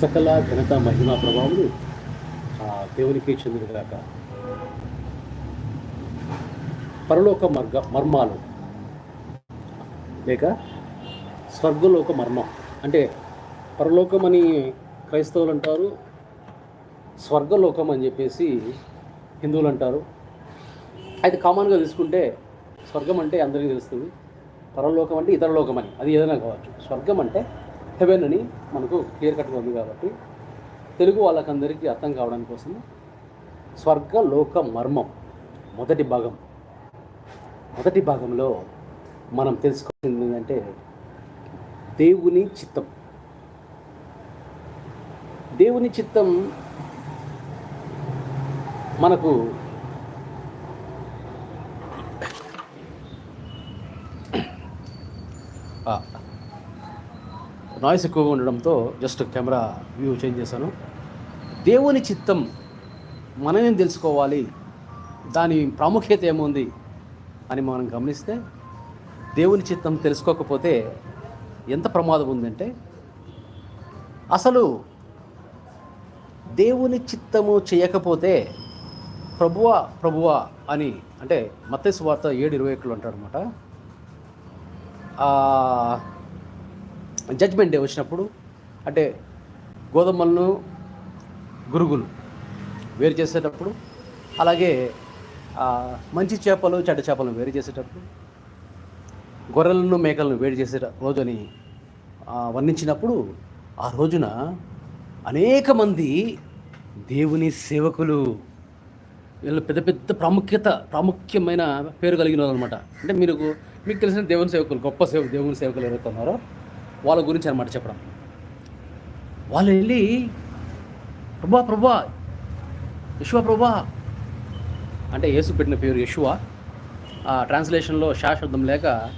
సకల ఘనత మహిమ ప్రభావములు ఆ దేవునికి చెందినగాక పరలోక మార్గ మర్మాలు. లేక స్వర్గలోక మర్మం. అంటే పరలోకం అని క్రైస్తవులు అంటారు స్వర్గలోకం అని చెప్పేసి హిందువులు అంటారు. అయితే కామన్గా తీసుకుంటే స్వర్గం అంటే అందరికీ తెలుస్తుంది. పరలోకం అంటే ఇతర లోకం అని అది ఏదైనా కావచ్చు. స్వర్గం అంటే హెవెన్ అని మనకు క్లియర్ కట్గా ఉంది కాబట్టి తెలుగు వాళ్ళకందరికీ అర్థం కావడం కోసం స్వర్గ లోక మర్మం మొదటి భాగం. మొదటి భాగంలో మనం తెలుసుకోవాల్సింది ఏంటంటే దేవుని చిత్తం. దేవుని చిత్తం మనకు నాయిస్ ఎక్కువగా ఉండడంతో జస్ట్ కెమెరా వ్యూ చేంజ్ చేశాను. దేవుని చిత్తం మనమేం తెలుసుకోవాలి? దాని ప్రాముఖ్యత ఏముంది? అని మనం గమనిస్తే దేవుని చిత్తం తెలుసుకోకపోతే ఎంత ప్రమాదం ఉందంటే అసలు దేవుని చిత్తము చేయకపోతే ప్రభువ ప్రభువ అని అంటే మత్స్య వార్త ఏడు ఇరవై ఒకళ్ళు అంటాడనమాట జడ్జ్మెంట్ డే వచ్చినప్పుడు అంటే గోధుమలను గురుగులు వేరు చేసేటప్పుడు అలాగే మంచి చేపలు చెడ్డ చేపలను వేరు చేసేటప్పుడు గొర్రెలను మేకలను వేడి చేసే రోజుని వర్ణించినప్పుడు ఆ రోజున అనేక మంది దేవుని సేవకులు వీళ్ళు పెద్ద పెద్ద ప్రాముఖ్యత ప్రాముఖ్యమైన పేరు కలిగిన వాళ్ళు అనమాట అంటే మీరు మీకు తెలిసిన దేవుని సేవకులు గొప్ప సేవ దేవుని సేవకులు ఎవరైతే ఉన్నారో వాళ్ళ గురించి అనమాట చెప్పడం. వాళ్ళు వెళ్ళి ప్రభా ప్రభా యశువా ప్రభా. అంటే యేసు పెట్టిన పేరు యశువా ఆ ట్రాన్స్లేషన్లో శాశ్వతం లేక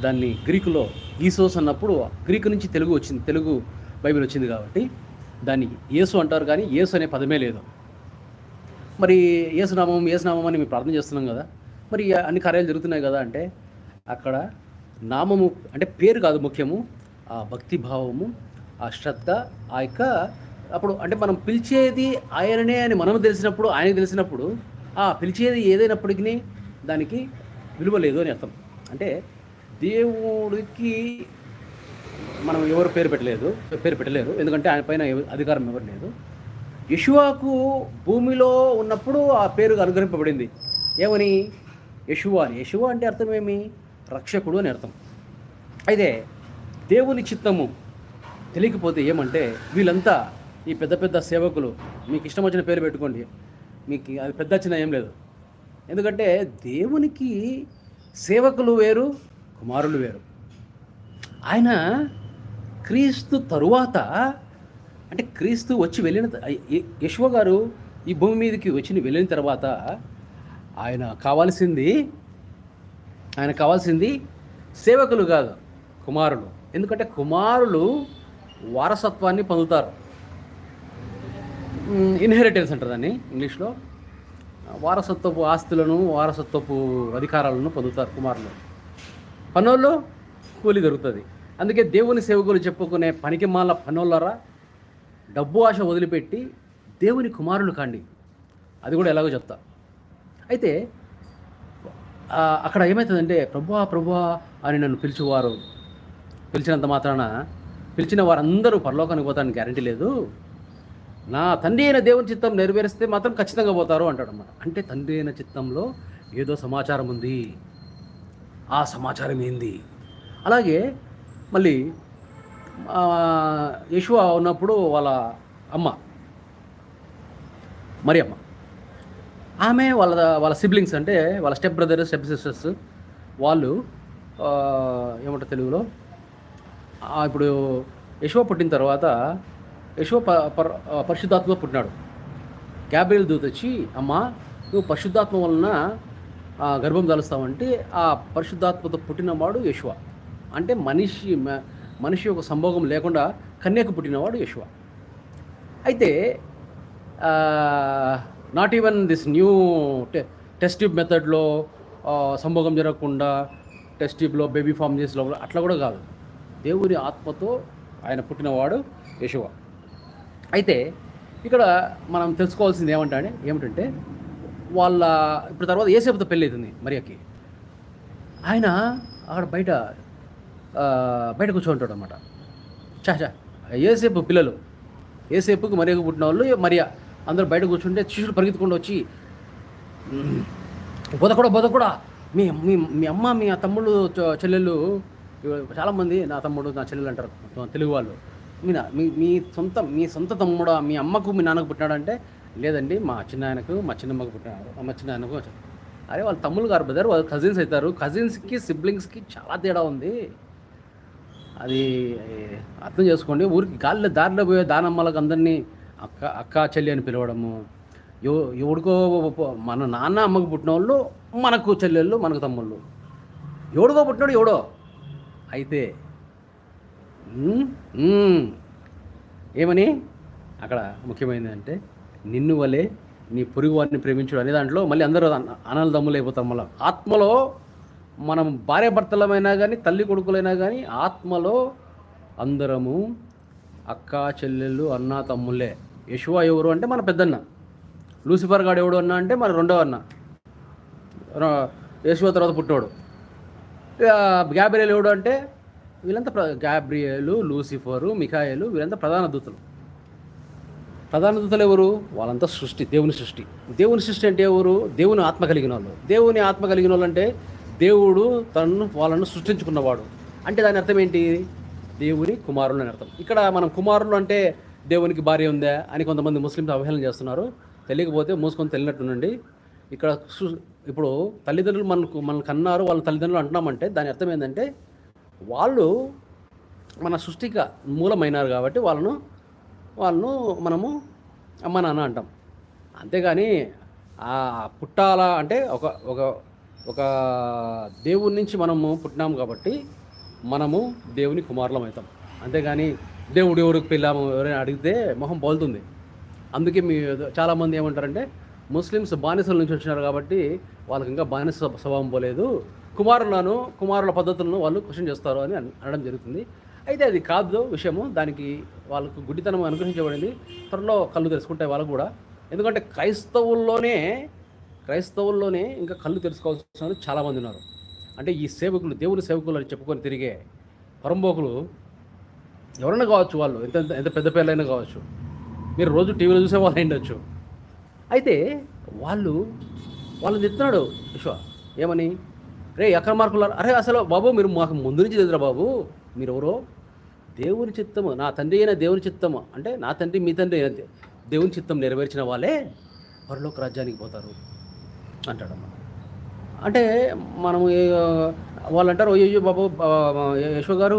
దాన్ని గ్రీకులో ఈసోస్ అన్నప్పుడు గ్రీకు నుంచి తెలుగు వచ్చింది. తెలుగు బైబిల్ వచ్చింది కాబట్టి దాన్ని యేసు అంటారు కానీ యేసు అనే పదమే లేదు. మరి ఏసునామం ఏసునామం అని మేము ప్రార్థన చేస్తున్నాం కదా. మరి అన్ని కార్యాలు జరుగుతున్నాయి కదా అంటే అక్కడ నామము అంటే పేరు కాదు ముఖ్యము. ఆ భక్తి భావము ఆ శ్రద్ధ ఆ యొక్క అప్పుడు అంటే మనం పిలిచేది ఆయననే అని మనం తెలిసినప్పుడు ఆయనకు తెలిసినప్పుడు ఆ పిలిచేది ఏదైనప్పటికీ దానికి విలువ లేదు అని అర్థం. అంటే దేవుడికి మనం ఎవరు పేరు పెట్టలేదు పేరు పెట్టలేరు. ఎందుకంటే ఆయన పైన అధికారం ఎవరు లేదు. యశువాకు భూమిలో ఉన్నప్పుడు ఆ పేరు అనుగ్రహింపబడింది. ఏమని? యశువా అని. యశువా అంటే అర్థం ఏమి? రక్షకుడు అని అర్థం. అయితే దేవుని చిత్తము తెలియకపోతే ఏమంటే వీళ్ళంతా ఈ పెద్ద పెద్ద సేవకులు మీకు ఇష్టం వచ్చిన పేరు పెట్టుకోండి. మీకు అది పెద్ద చిన్న ఏం లేదు. ఎందుకంటే దేవునికి సేవకులు వేరు కుమారులు వేరు. ఆయన క్రీస్తు తరువాత అంటే క్రీస్తు వచ్చి వెళ్ళిన యశువ గారు ఈ భూమి మీదకి వచ్చి వెళ్ళిన తర్వాత ఆయన కావాల్సింది ఆయన కావాల్సింది సేవకులు కాదు కుమారులు. ఎందుకంటే కుమారులు వారసత్వాన్ని పొందుతారు. ఇన్హెరిటెన్స్ అంటారు దాన్ని ఇంగ్లీష్లో. వారసత్వపు ఆస్తులను వారసత్వపు అధికారాలను పొందుతారు కుమారులు. పనోళ్ళు కూలి దొరుకుతుంది. అందుకే దేవుని సేవకులు చెప్పుకునే పనికి మాల పనోళ్ళరా డబ్బు ఆశ వదిలిపెట్టి దేవుని కుమారులు కాండి. అది కూడా ఎలాగో చెప్తా. అయితే అక్కడ ఏమవుతుందంటే ప్రభువా ప్రభువా అని నన్ను పిలిచేవారు. పిలిచినంత మాత్రాన పిలిచిన వారందరూ పరలోకానికి పోతానికి గ్యారంటీ లేదు. నా తండ్రి అయిన దేవుని చిత్తం నెరవేరిస్తే మాత్రం ఖచ్చితంగా పోతారు అంటాడు అన్నమాట. అంటే తండ్రి అయిన చిత్తంలో ఏదో సమాచారం ఉంది. ఆ సమాచారం ఏంది? అలాగే మళ్ళీ యశువ ఉన్నప్పుడు వాళ్ళ అమ్మ మరి అమ్మ ఆమె వాళ్ళ వాళ్ళ సిబ్లింగ్స్ అంటే వాళ్ళ స్టెప్ బ్రదర్స్ స్టెప్ సిస్టర్స్ వాళ్ళు ఆ, ఏమంటారు తెలుగులో? ఇప్పుడు యశువ పుట్టిన తర్వాత యశువ ప పర్ పుట్టినాడు. గ్యాబ్రియల్ దూత వచ్చి అమ్మ నువ్వు పరిశుద్ధాత్మ వలన గర్భం దాలుస్తావంటే ఆ పరిశుద్ధాత్మతో పుట్టినవాడు యశువ అంటే మనిషి మ- మనిషి యొక్క సంభోగం లేకుండా కన్యకు పుట్టినవాడు యశువ అయితే నాట్ ఈవెన్ దిస్ న్యూ టె టెస్ట్ ట్యూబ్ మెథడ్లో సంభోగం జరగకుండా టెస్ట్ ట్యూబ్లో బేబీ ఫామ్ చేసి లోపల అట్లా కూడా కాదు. దేవుని ఆత్మతో ఆయన పుట్టినవాడు యశువ అయితే ఇక్కడ మనం తెలుసుకోవాల్సింది ఏమంటే ఏమిటంటే వాళ్ళ ఇప్పుడు తర్వాత ఏసేపుతో పెళ్ళి అవుతుంది మరియకి. ఆయన అక్కడ బయట బయట కూర్చోంటాడు అనమాట చాచా ఏసేపు పిల్లలు. ఏసేపుకి మరియకు పుట్టిన వాళ్ళు మరియా అందరూ బయట కూర్చుంటే శిష్యులు పరిగెత్తుకుండా వచ్చి "మ్మ్, బోధకుడా బోధకుడా మీ మీ మీ అమ్మ మీ తమ్ముళ్ళు చెల్లెళ్ళు చాలామంది నా తమ్ముడు నా చెల్లెలు అంటారు. తెలుగు వాళ్ళు. మీ నా- మీ మీ సొంత మీ సొంత తమ్ముడు మీ అమ్మకు మీ నాన్నకు పుట్టినాడంటే లేదండి మా చిన్న ఆయనకు మా చిన్నమ్మకు పుట్టినాడు. మా చిన్న ఆయనకు అరే వాళ్ళ తమ్ముళ్ళు గారు బ్రదర్ వాళ్ళు కజిన్స్ అవుతారు. కజిన్స్కి సిబ్లింగ్స్కి చాలా తేడా ఉంది. అది అర్థం చేసుకోండి. ఊరికి గాలిలో దారిలో పోయే దానమ్మలకు అందరినీ అక్క అక్క చెల్లి అని పిలవడము. ఎవడికో మన నాన్న అమ్మకు పుట్టిన వాళ్ళు మనకు చెల్లెళ్ళు మనకు తమ్ముళ్ళు. ఎవడికో పుట్టినాడు ఎవడో? అయితే ఏమని? అక్కడ ముఖ్యమైనది అంటే నిన్ను వలే నీ పొరుగు వారిని ప్రేమించడం అనే దాంట్లో మళ్ళీ అందరూ అన- దమ్ములు అయిపోతాం మళ్ళీ. ఆత్మలో మనం భార్య భర్తలమైనా కానీ తల్లి కొడుకులైనా కానీ ఆత్మలో అందరము అక్క చెల్లెళ్ళు అన్న తమ్ముళ్ళే. యశువ ఎవరు అంటే మన పెద్దన్న. లూసిఫర్ గాడు ఎవడు అన్న అంటే మన రెండో అన్న. యశువ తర్వాత పుట్టాడు గ్యాబ్రియల్ ఎవడు అంటే? వీళ్ళంతా ప్ర గ్యాబ్రియలు లూసిఫరు మిఖాయలు వీళ్ళంతా ప్రధాన దూతలు. ప్రధాన దూతలు ఎవరు? వాళ్ళంతా సృష్టి దేవుని సృష్టి. దేవుని సృష్టి అంటే ఎవరు? దేవుని ఆత్మ కలిగిన వాళ్ళు. దేవుని ఆత్మ కలిగిన వాళ్ళు అంటే దేవుడు తనను వాళ్ళను సృష్టించుకున్నవాడు. అంటే దాని అర్థం ఏంటి? దేవుని కుమారులు అని అర్థం. ఇక్కడ మనం కుమారులు అంటే దేవునికి భార్య ఉందా అని కొంతమంది ముస్లింస్ అవహేళన చేస్తున్నారు. తెలియకపోతే మూసుకొని తెలియనట్టునండి ఇక్కడ ఇప్పుడు తల్లిదండ్రులు మనకు మనల్ని కన్నారు వాళ్ళ తల్లిదండ్రులు అంటున్నామంటే దాని అర్థం ఏంటంటే వాళ్ళు మన సృష్టిక మూలమైనారు కాబట్టి వాళ్ళను వాళ్ళను మనము అమ్మ నాన్న అంటాం. అంతేగాని ఆ పుట్టాల అంటే ఒక ఒక ఒక దేవుడి నుంచి మనము పుట్టినాము కాబట్టి మనము దేవుని కుమారులం అవుతాం. అంతేగాని దేవుడు ఎవరికి పెళ్ళాము ఎవరైనా అడిగితే మొహం పోలుతుంది అందుకే మీ చాలామంది ఏమంటారంటే ముస్లిమ్స్ బానిసల నుంచి వచ్చినారు కాబట్టి వాళ్ళకి ఇంకా బానిస స్వభావం పోలేదు. కుమారులను కుమారుల పద్ధతులను వాళ్ళు క్వశ్చన్ చేస్తారు అని అనడం జరుగుతుంది. అయితే అది కాదు విషయము. దానికి వాళ్ళకు గుడ్డితనం అనుగ్రహించబడింది. త్వరలో కళ్ళు తెలుసుకుంటాయి వాళ్ళకు కూడా. ఎందుకంటే క్రైస్తవుల్లోనే క్రైస్తవుల్లోనే ఇంకా కళ్ళు తెలుసుకోవాల్సిన చాలామంది ఉన్నారు. అంటే ఈ సేవకులు దేవుని సేవకులు అని చెప్పుకొని తిరిగే పరంబోకులు ఎవరైనా కావచ్చు వాళ్ళు. ఎంత ఎంత- పెద్ద పేర్లైనా కావచ్చు. మీరు రోజు టీవీలో చూసే వాళ్ళు ఉండొచ్చు అయితే వాళ్ళు వాళ్ళు చెప్తున్నాడు విశ్వ ఏమని? రే ఎక్కడ మార్కులు అరే అసలు బాబు మీరు మాకు ముందు నుంచి తెలుదురా బాబు. మీరు ఎవరో దేవుని చిత్తము నా తండ్రి అయిన దేవుని చిత్తము. అంటే నా తండ్రి మీ తండ్రి అయిన దేవుని చిత్తం నెరవేర్చిన వాళ్ళే పరలోక రాజ్యానికి పోతారు అంటాడమ్మ. అంటే మనము వాళ్ళు అంటారు అయ్యో బాబు యశో గారు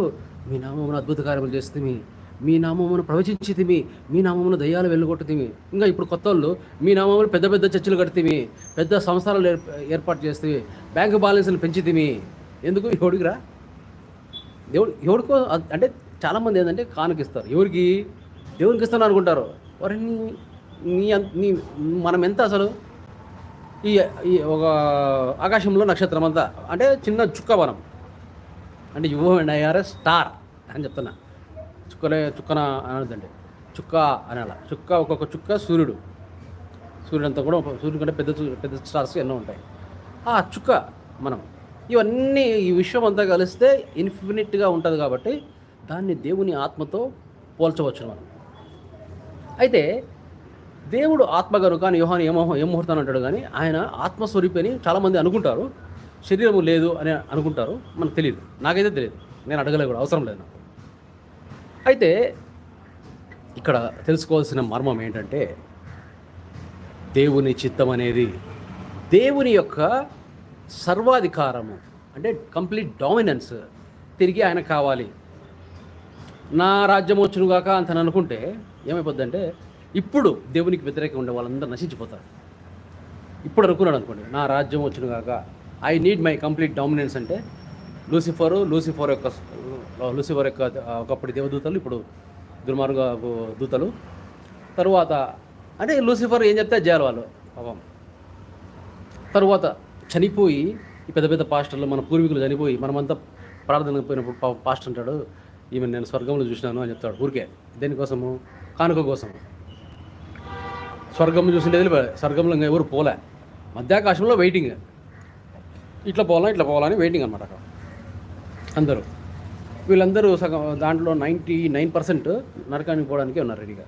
మీ నామమును అద్భుత కార్యములు చేస్తే మీ మీ నామమును ప్రవచించితిమి మీ నామమును దయ్యాలు వెళ్ళగొట్టుతీమి ఇంకా ఇప్పుడు కొత్త వాళ్ళు మీ నామములు పెద్ద పెద్ద చర్చలు కడితిమి పెద్ద సంస్థలు ఏర్పాటు చేస్తే బ్యాంకు బ్యాలెన్స్లు పెంచితిమి. ఎందుకు ఎవడికిరా? దేవుడు ఎవరికో అంటే చాలామంది ఏంటంటే కానుకిస్తారు. ఎవరికి దేవునికి ఇస్తాను అనుకుంటారు. వారిని నీ నీ మనం ఎంత అసలు? ఈ ఈ ఒక ఆకాశంలో నక్షత్రం అంతా. అంటే చిన్న చుక్క వనం. అంటే యువ అండ్ స్టార్ అని చెప్తున్నా. చుక్కలే చుక్కన అనదండి చుక్క అనాల. చుక్క ఒక్కొక్క చుక్క సూర్యుడు. సూర్యుడు అంతా కూడా సూర్యుడు కంటే పెద్ద పెద్ద స్టార్స్ ఎన్నో ఉంటాయి. ఆ చుక్క మనం. ఇవన్నీ ఈ విశ్వం అంతా కలిస్తే ఇన్ఫినిట్గా ఉంటుంది కాబట్టి దాన్ని దేవుని ఆత్మతో పోల్చవచ్చు మనం. అయితే దేవుడు ఆత్మ కనుక అని యోహాన్ ఏమో ఏం అంటాడు కానీ ఆయన ఆత్మస్వరూపి అని చాలామంది అనుకుంటారు. శరీరము లేదు అని అనుకుంటారు. మనకు తెలియదు నాకైతే తెలియదు నేను అడగలేదు కూడా. అవసరం లేదు నాకు. అయితే ఇక్కడ తెలుసుకోవాల్సిన మర్మం ఏంటంటే దేవుని చిత్తం అనేది దేవుని యొక్క సర్వాధికారము అంటే కంప్లీట్ డామినెన్స్ తిరిగి ఆయన కావాలి. నా రాజ్యం వచ్చును గాక అంత అనుకుంటే ఏమైపోద్దంటే ఇప్పుడు దేవునికి వ్యతిరేకంగా ఉండే వాళ్ళందరూ నశించిపోతారు. ఇప్పుడు అనుకున్నాడు అనుకోండి నా రాజ్యం వచ్చును గాక I need my complete dominance అంటే లూసిఫరు లూసిఫర్ యొక్క లూసిఫర్ యొక్క ఆ, ఒకప్పుడు దేవదూతలు ఇప్పుడు దుర్మార్గ దూతలు. తరువాత అంటే లూసిఫర్ ఏం చెప్తే చేయాలి వాళ్ళు పాపం. తరువాత చనిపోయి పెద్ద పెద్ద పాస్టర్లు మన పూర్వీకులు చనిపోయి మనమంతా ప్రార్థనకు పోయినప్పుడు పాస్టర్ అంటాడు ఈమె నేను స్వర్గంలో చూసినాను అని చెప్తాడు ఊరికే. దేనికోసము? కానుక కోసం స్వర్గం చూసింటే స్వర్గంలో ఇంకా ఎవరు పోలే. మధ్యాకాశంలో వెయిటింగ్ ఇట్లా పోవాలా ఇట్లా పోవాలని వెయిటింగ్ అనమాట అక్కడ. అందరూ. వీళ్ళందరూ సగం దాంట్లో నైంటీ నైన్ పర్సెంట్ నరకానికి పోవడానికే ఉన్నారు రెడీగా.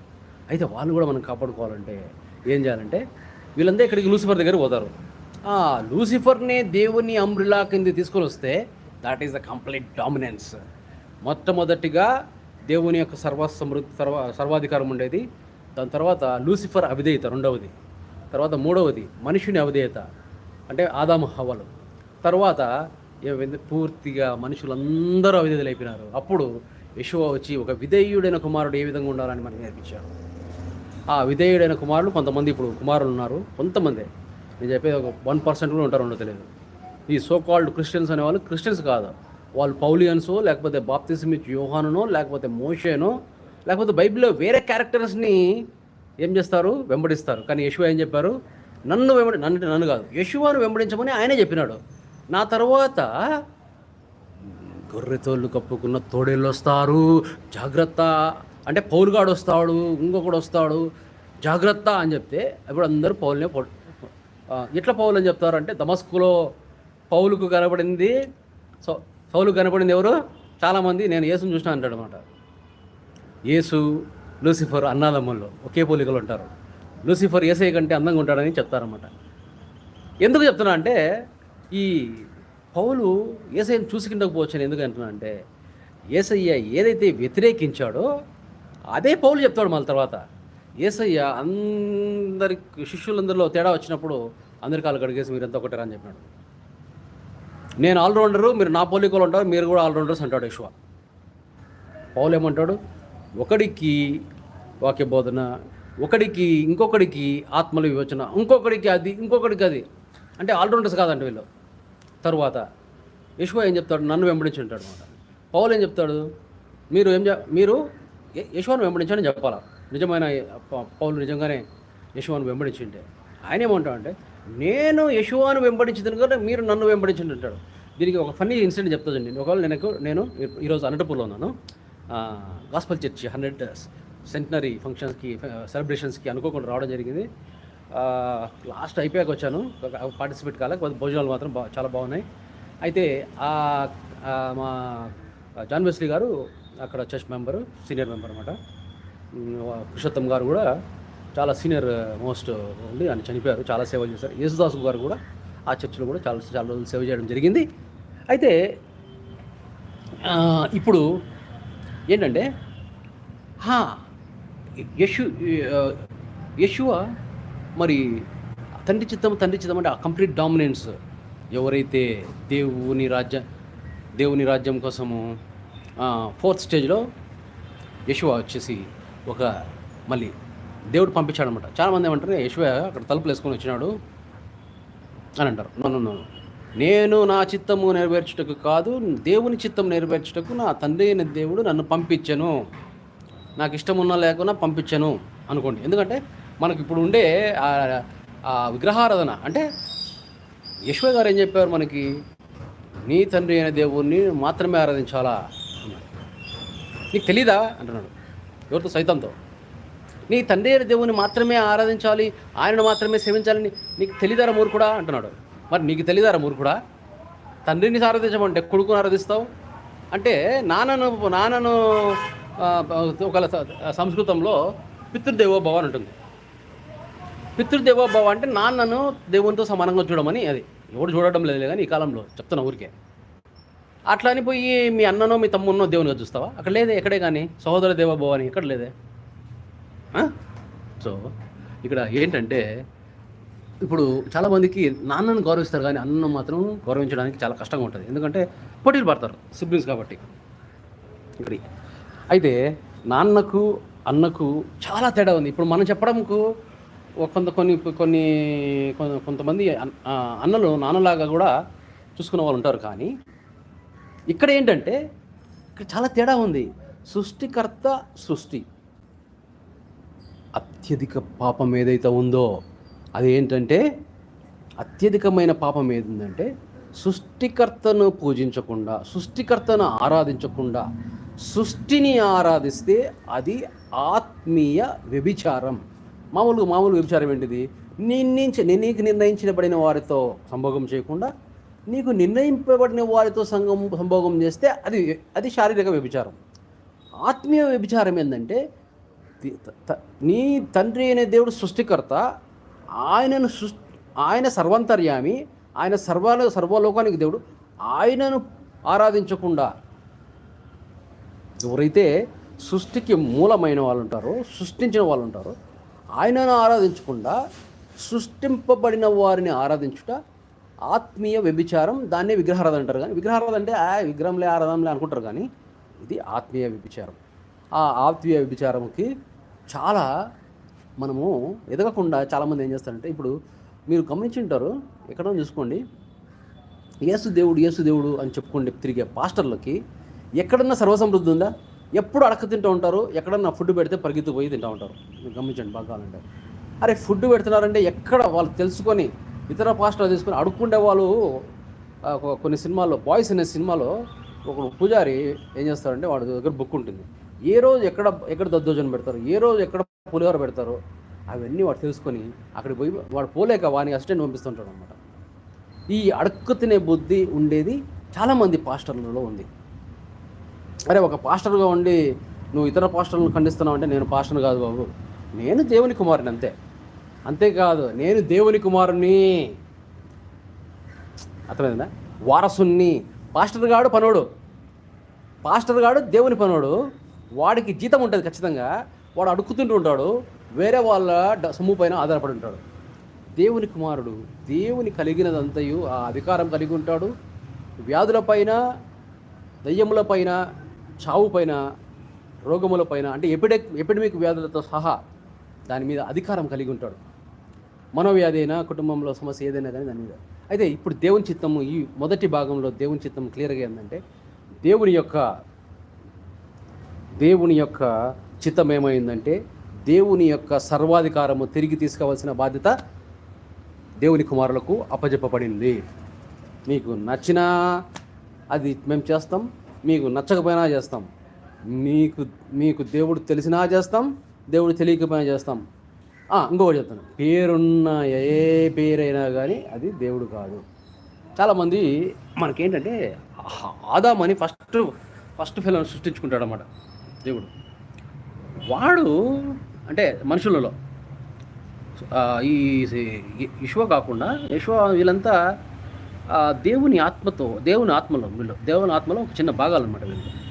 అయితే వాళ్ళు కూడా మనం కాపాడుకోవాలంటే ఏం చేయాలంటే వీళ్ళందరూ ఇక్కడికి లూసిఫర్ దగ్గర పోతారు. ఆ దేవుని అంబ్రిలా కింద తీసుకొని వస్తే that is the complete dominance మొట్టమొదటిగా దేవుని యొక్క సర్వ సమృద్ధి సర్వ సర్వాధికారం ఉండేది. దాని తర్వాత లూసిఫర్ అవిధేయత రెండవది. తర్వాత మూడవది మనుషుని అవిధేయత అంటే ఆదాము హవలు తర్వాత పూర్తిగా మనుషులందరూ అవిధేయులు అయిపోయినారు. అప్పుడు యశువ వచ్చి ఒక విధేయుడైన కుమారుడు ఏ విధంగా ఉండాలని మనకు నేర్పించాడు. ఆ విధేయుడైన కుమారులు కొంతమంది ఇప్పుడు కుమారులు ఉన్నారు. కొంతమంది. నేను చెప్పేది ఒక వన్ పర్సెంట్ కూడా ఉంటారు ఉండదు తెలియదు. ఈ సో కాల్డ్ క్రిస్టియన్స్ అనేవాళ్ళు క్రిస్టియన్స్ కాదు. వాళ్ళు పౌలియన్సో లేకపోతే బాప్తిస్మిచ్ యోహానునో లేకపోతే మోషేనో లేకపోతే బైబిల్లో వేరే క్యారెక్టర్స్ని ఏం చేస్తారు? వెంబడిస్తారు. కానీ యశువ ఏం చెప్పారు? నన్ను వెంబడి నన్ను నన్ను కాదు. యశువాను వెంబడించమని ఆయనే చెప్పినాడు. నా తర్వాత గొర్రెతోళ్ళు కప్పుకున్న తోడేళ్ళు వస్తారు. జాగ్రత్త. అంటే పౌలుగాడు వస్తాడు ఇంకొకడు వస్తాడు. జాగ్రత్త అని చెప్తే ఇప్పుడు అందరూ పౌలునే ఎట్లా పౌలు అని చెప్తారంటే దమస్కులో పౌలుకు కనబడింది సో పౌలుకు కనబడింది ఎవరు? చాలామంది నేను యేసుని చూసిన అంటాడు అనమాట యేసు లూసిఫర్ అన్నాదమ్ముల్లో ఒకే పోలికలు ఉంటారు. లూసిఫర్ ఏసై కంటే అందంగా ఉంటాడని చెప్తారన్నమాట. ఎందుకు చెప్తున్నా అంటే ఈ పౌలు ఏసైని చూసుకుంటకపోవచ్చు అని ఎందుకు అంటున్నా ఏసయ్య ఏదైతే వ్యతిరేకించాడో అదే పౌలు చెప్తాడు మళ్ళీ తర్వాత. ఏసయ్య అందరి శిష్యులందరిలో తేడా వచ్చినప్పుడు అందరి కాళ్ళు కడిగేసి మీరంతా ఒకటారా అని చెప్పినాడు. నేను ఆల్రౌండరు మీరు నా పోలికలు ఉంటారు మీరు కూడా ఆల్రౌండర్స్ అంటాడు యశ్వ పౌలు ఏమంటాడు? ఒకడికి వాక్య బోధన ఒకడికి ఇంకొకడికి ఆత్మల వివచన ఇంకొకడికి అది ఇంకొకడికి అది. అంటే ఆల్రౌండర్స్ కాదంట వీళ్ళు. తరువాత యశువ ఏం చెప్తాడు? నన్ను వెంబడించి ఉంటాడు అనమాట పౌలు ఏం చెప్తాడు? మీరు ఏం మీరు యశువాను యశ్వాను వెంబడించని చెప్పాలా? నిజమైన ప- పౌలు నిజంగానే యశువాను వెంబడించింటే. ఆయన ఏమంటాడు అంటే నేను యశువాను వెంబడించింది కదా మీరు నన్ను వెంబడించండి అంటాడు. దీనికి ఒక ఫన్నీ ఇన్సిడెంట్ చెప్తుందండి ఒకవేళ నేను నేను ఈరోజు అనంతపూర్లో ఉన్నాను. గాస్పల్ చర్చి హండ్రెడ్ సెంటనరీ ఫంక్షన్స్కి సెలబ్రేషన్స్కి అనుకోకుండా రావడం జరిగింది. లాస్ట్ అయిపోయాక వచ్చాను. పార్టిసిపేట్ కాలే కొద్ది భోజనాలు మాత్రం బా చాలా బాగున్నాయి. అయితే మా జాన్ వెస్లీ గారు అక్కడ చర్చ్ మెంబరు సీనియర్ మెంబర్ అనమాట పురుషోత్తం గారు కూడా చాలా సీనియర్ మోస్ట్ ఉండి ఆయన చనిపోయారు చాలా సేవలు చేశారు. యేసుదాసు గారు కూడా ఆ చర్చిలో కూడా చాలా చాలా రోజులు సేవ చేయడం జరిగింది. అయితే ఇప్పుడు ఏంటంటే యశు యశువ మరి తండ్రి చిత్తం తండ్రి చిత్తం అంటే ఆ కంప్లీట్ డామినెన్స్. ఎవరైతే దేవుని రాజ్య దేవుని రాజ్యం కోసము ఫోర్త్ స్టేజ్లో యశువ వచ్చేసి ఒక మళ్ళీ దేవుడు పంపించాడు అనమాట చాలామంది ఏమంటారు యశువ అక్కడ తలుపులు వేసుకొని వచ్చినాడు అని అంటారు. నన్ను నన్ను నేను నా చిత్తము నెరవేర్చుటకు కాదు దేవుని చిత్తం నెరవేర్చుటకు నా తండ్రి అయిన దేవుడు నన్ను పంపించను. నాకు ఇష్టం ఉన్నా లేకున్నా పంపించను అనుకోండి. ఎందుకంటే మనకి ఇప్పుడు ఉండే విగ్రహారాధన. అంటే యశ్వ గారు ఏం చెప్పారు మనకి? నీ తండ్రి అయిన దేవుణ్ణి మాత్రమే ఆరాధించాలా? అన్నాడు. నీకు తెలీదా? అంటున్నాడు. ఎవరితో? సైతంతో. నీ తండ్రి అయిన దేవుని మాత్రమే ఆరాధించాలి ఆయనను మాత్రమే సేవించాలని నీకు తెలియదారా మూర్ఖుడా? అంటున్నాడు. మరి నీకు తెలియదారా మూర్ఖుడా? తండ్రిని ఆరాధించమంటే కొడుకుని ఆరాధిస్తావు? అంటే నాన్నను నాన్నను ఒక సంస్కృతంలో పితృదేవోభవ అని ఉంటుంది. పితృదేవోభవ అంటే నాన్నను దేవునితో సమానంగా చూడమని అది. ఎవడు చూడడం లేదు కానీ ఈ కాలంలో చెప్తున్నా ఊరికే. అట్లా అని పోయి మీ అన్ననో మీ తమ్మున్నో దేవునిగా చూస్తావా? అక్కడ లేదే ఎక్కడే కానీ? సహోదర దేవోభవ అని ఎక్కడ లేదే? సో ఇక్కడ ఏంటంటే ఇప్పుడు చాలామందికి నాన్నను గౌరవిస్తారు కానీ అన్నను మాత్రం గౌరవించడానికి చాలా కష్టంగా ఉంటుంది. ఎందుకంటే పోటీలు పడతారు సిబ్లింగ్స్ కాబట్టి. ఇక్కడ అయితే నాన్నకు అన్నకు చాలా తేడా ఉంది. ఇప్పుడు మనం చెప్పడంకు కొంత కొన్ని కొన్ని కొ- కొంతమంది అన్నలు నాన్నలాగా కూడా చూసుకునే వాళ్ళు ఉంటారు కానీ ఇక్కడ ఏంటంటే ఇక్కడ చాలా తేడా ఉంది. సృష్టికర్త సృష్టి. అత్యధిక పాపం ఏదైతే ఉందో అది ఏంటంటే అత్యధికమైన పాపం ఏదంటే సృష్టికర్తను పూజించకుండా సృష్టికర్తను ఆరాధించకుండా సృష్టిని ఆరాధిస్తే అది ఆత్మీయ వ్యభిచారం. మామూలుగా మామూలు వ్యభిచారం ఏంటిది? నిర్ణయించి నీకు నిర్ణయించబడిన వారితో సంభోగం చేయకుండా నీకు నిర్ణయింపబడిన వారితో సంగం సంభోగం చేస్తే అది అది శారీరక వ్యభిచారం. ఆత్మీయ వ్యభిచారం ఏంటంటే నీ తండ్రి అనే దేవుడు సృష్టికర్త ఆయనను సృష్టి ఆయన సర్వంతర్యామి ఆయన సర్వాల సర్వలోకానికి దేవుడు ఆయనను ఆరాధించకుండా ఎవరైతే సృష్టికి మూలమైన వాళ్ళు ఉంటారో సృష్టించిన వాళ్ళు ఉంటారో ఆయనను ఆరాధించకుండా సృష్టింపబడిన వారిని ఆరాధించుట ఆత్మీయ వ్యభిచారం దాన్నే విగ్రహారాధన అంటారు కానీ విగ్రహారాధన అంటే ఆ విగ్రహంలే ఆరాధనలే అనుకుంటారు కానీ ఇది ఆత్మీయ వ్యభిచారం. ఆ ఆత్మీయ వ్యభిచారంకి చాలా మనము ఎదగకుండా చాలామంది ఏం చేస్తారంటే ఇప్పుడు మీరు గమనించి ఉంటారు ఎక్కడో చూసుకోండి యేసు దేవుడు యేసు దేవుడు అని చెప్పుకోండి తిరిగే పాస్టర్లకి ఎక్కడన్నా సర్వసమృద్ధి ఉందా? ఎప్పుడు అడక తింటూ ఉంటారు? ఎక్కడన్నా ఫుడ్ పెడితే పరిగెత్తిపోయి తింటూ ఉంటారు. మీరు గమనించండి బాగా కావాలంటే అరే ఫుడ్ పెడుతున్నారంటే ఎక్కడ వాళ్ళు తెలుసుకొని ఇతర పాస్టర్లు తీసుకొని అడుక్కుండే వాళ్ళు కొన్ని సినిమాల్లో బాయ్స్ అనే సినిమాలో ఒక పూజారి ఏం చేస్తారంటే వాడి దగ్గర బుక్ ఉంటుంది. ఏ రోజు ఎక్కడ ఎక్కడ దద్దోజనం పెడతారు? ఏ రోజు ఎక్కడ పులిహోర పెడతారు? అవన్నీ వాడు తెలుసుకొని అక్కడికి పోయి వాడు పోలేక వాని అసిస్టెంట్ పంపిస్తుంటాడు అనమాట ఈ అడుక్కు తినే బుద్ధి ఉండేది చాలామంది పాస్టర్లలో ఉంది. అరే ఒక పాస్టర్గా ఉండి నువ్వు ఇతర పాస్టర్లను ఖండిస్తున్నావు అంటే నేను పాస్టర్ కాదు బాబు. నేను దేవుని కుమారుని అంతే. అంతేకాదు నేను దేవుని కుమారుని అర్థమైందా? వారసుని పాస్టర్ గాడు పనోడు. పాస్టర్ గాడు దేవుని పనోడు. వాడికి జీతం ఉంటుంది ఖచ్చితంగా. వాడు అడుక్కుతుంటూ ఉంటాడు. వేరే వాళ్ళ సొమ్ము పైన ఆధారపడి ఉంటాడు. దేవుని కుమారుడు దేవుని కలిగినదంతయు ఆ అధికారం కలిగి ఉంటాడు. వ్యాధులపైన దయ్యముల పైన చావు పైన రోగముల పైన అంటే ఎపిడెక్ ఎపిడమిక్ వ్యాధులతో సహా దాని మీద అధికారం కలిగి ఉంటాడు. మనోవ్యాధి అయినా కుటుంబంలో సమస్య ఏదైనా కానీ దాని మీద. అయితే ఇప్పుడు దేవుని చిత్తము ఈ మొదటి భాగంలో దేవుని చిత్తం క్లియర్గా ఏంటంటే దేవుని యొక్క దేవుని యొక్క చిత్తం ఏమైందంటే దేవుని యొక్క సర్వాధికారము తిరిగి తీసుకోవాల్సిన బాధ్యత దేవుని కుమారులకు అప్పజెప్పబడింది. మీకు నచ్చినా అది మేము చేస్తాం మీకు నచ్చకపోయినా చేస్తాం మీకు మీకు దేవుడు తెలిసినా చేస్తాం దేవుడు తెలియకపోయినా చేస్తాం ఇంకొకటి చెప్తాను పేరున్న ఏ పేరైనా కానీ అది దేవుడు కాదు చాలామంది మనకేంటంటే ఆదామని ఫస్ట్ ఫస్ట్ ఫిలం సృష్టించుకుంటాడు అనమాట దేవుడు వాడు అంటే మనుషులలో ఈ విశ్వ కాకుండా విశ్వ వీళ్ళంతా దేవుని ఆత్మతో దేవుని ఆత్మలో వీళ్ళు దేవుని ఆత్మలో ఒక చిన్న భాగాలు అనమాట వీళ్ళు.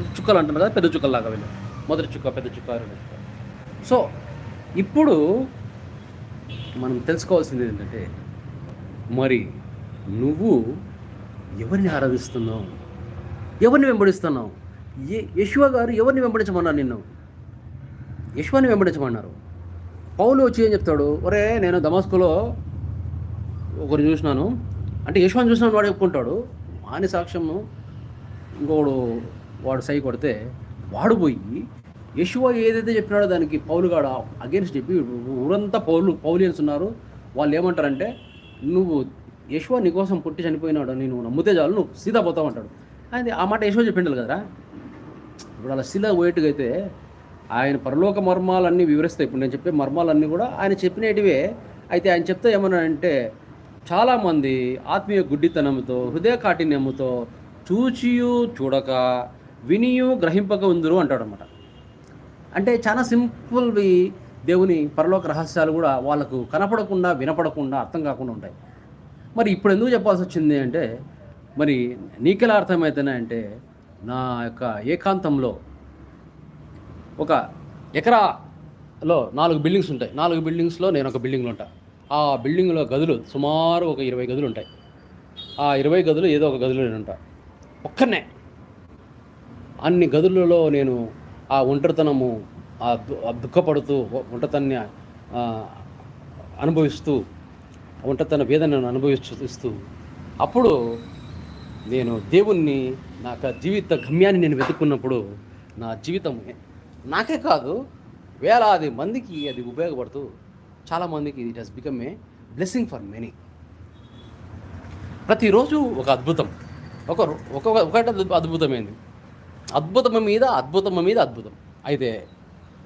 చుక్కలు అంటున్నారు కదా పెద్ద చుక్కల్లాగా వీళ్ళు. మొదటి చుక్క పెద్ద చుక్క రెండు చుక్క. సో ఇప్పుడు మనం తెలుసుకోవాల్సింది ఏంటంటే మరి నువ్వు ఎవరిని ఆరాధిస్తున్నావు? ఎవరిని వెంబడిస్తున్నావు? ఏ యశ్వ గారు ఎవరిని వెంబడించమన్నారు నిన్ను? యశువాని వెంబడించమన్నారు. పౌలు వచ్చి ఏం చెప్తాడు? ఒరే నేను దమాస్కులో ఒకరు చూసినాను. అంటే యశ్వాన్ చూసిన వాడు చెప్పుకుంటాడు వాని సాక్ష్యము ఇంకోడు వాడు సై కొడితే వాడు పోయి యశువ ఏదైతే చెప్పినాడో దానికి పౌలుగాడు అగేన్స్ట్ చెప్పి ఊరంతా పౌలు పౌలియన్స్ ఉన్నారు. వాళ్ళు ఏమంటారంటే నువ్వు యశువ నీకోసం పుట్టి చనిపోయినాడు నేను నమ్మితే చాలు నువ్వు సీదా పోతావు అంటాడు. అది ఆ మాట యశువ చెప్పిండాలి కదరా? ఇప్పుడు అలా శిల పోయేట్టుగా అయితే ఆయన పరలోక మర్మాలన్నీ వివరిస్తాయి. ఇప్పుడు నేను చెప్పే మర్మాలన్నీ కూడా ఆయన చెప్పినటివే. అయితే ఆయన చెప్తే ఏమన్నా అంటే చాలామంది ఆత్మీయ గుడ్డితనంతో హృదయ కాఠిన్యముతో చూచియు చూడక వినియు గ్రహింపక ఉందరు అంటాడు అనమాట అంటే చాలా సింపుల్వి దేవుని పరలోక రహస్యాలు కూడా వాళ్ళకు కనపడకుండా వినపడకుండా అర్థం కాకుండా ఉంటాయి. మరి ఇప్పుడు ఎందుకు చెప్పాల్సి వచ్చింది అంటే మరి నీకెలా అర్థమవుతానే అంటే నా యొక్క ఏకాంతంలో ఒక ఎకరాలో నాలుగు బిల్డింగ్స్ ఉంటాయి. నాలుగు బిల్డింగ్స్లో నేను ఒక బిల్డింగ్లో ఉంటాను ఆ బిల్డింగ్లో గదులు సుమారు ఒక ఇరవై గదులు ఉంటాయి. ఆ ఇరవై గదులు ఏదో ఒక గదిలో నేను ఉంటా ఒక్కనే అన్ని గదులలో నేను ఆ ఒంటరితనము ఆ దు- దుఃఖపడుతూ ఒ- ఒంటరితనాన్ని అనుభవిస్తూ ఒంటరితన వేదనను అనుభవిస్తూ అప్పుడు నేను దేవుణ్ణి నా జీవిత గమ్యాన్ని నేను వెతుక్కున్నప్పుడు నా జీవితం నాకే కాదు వేలాది మందికి అది ఉపయోగపడుతూ చాలామందికి it has become a blessing for many ప్రతిరోజు ఒక అద్భుతం. ఒక ఒక ఒకటి అద్భుతమైంది. అద్భుతం మీద అద్భుతం మీద అద్భుతం. అయితే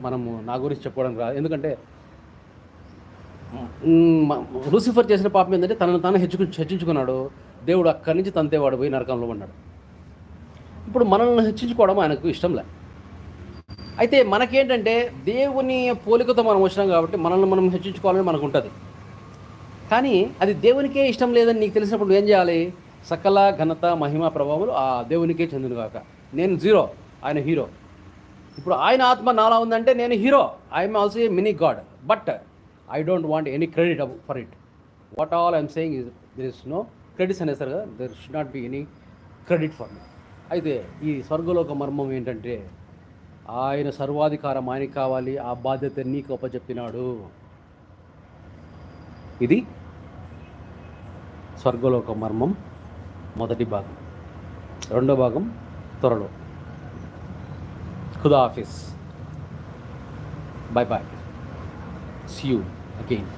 మనము నా గురించి చెప్పుకోవడం రాదు. ఎందుకంటే లూసిఫర్ చేసిన పాపం ఏంటంటే తనను తాను హెచ్చుకు హెచ్చించుకున్నాడు. దేవుడు అక్కడి నుంచి తంతేవాడు పోయి నరకంలో ఉన్నాడు ఇప్పుడు మనల్ని హెచ్చించుకోవడం ఆయనకు ఇష్టం లేదు అయితే మనకేంటంటే దేవుని పోలికతో మనం వచ్చినాం కాబట్టి మనల్ని మనం హెచ్చించుకోవాలని మనకు ఉంటుంది కానీ అది దేవునికే ఇష్టం లేదని నీకు తెలిసినప్పుడు ఏం చేయాలి? సకల ఘనత మహిమ ప్రభావాలు ఆ దేవునికే చెందును కాక నేను జీరో ఆయన హీరో. ఇప్పుడు ఆయన ఆత్మ నాలా ఉందంటే నేను hero. I'm also a mini god. But I don't want any credit for it. What all I'm saying is there is no credits అనేసారు కదా there should not be any credit for me. అయితే ఈ స్వర్గలోక మర్మం ఏంటంటే ఆయన సర్వాధికారం ఆయనకి కావాలి ఆ బాధ్యత నీకు అప్పచెప్పినాడు. ఇది స్వర్గలోక మర్మం మొదటి భాగం. రెండో భాగం త్వరలో. ఖుదా office bye bye see you again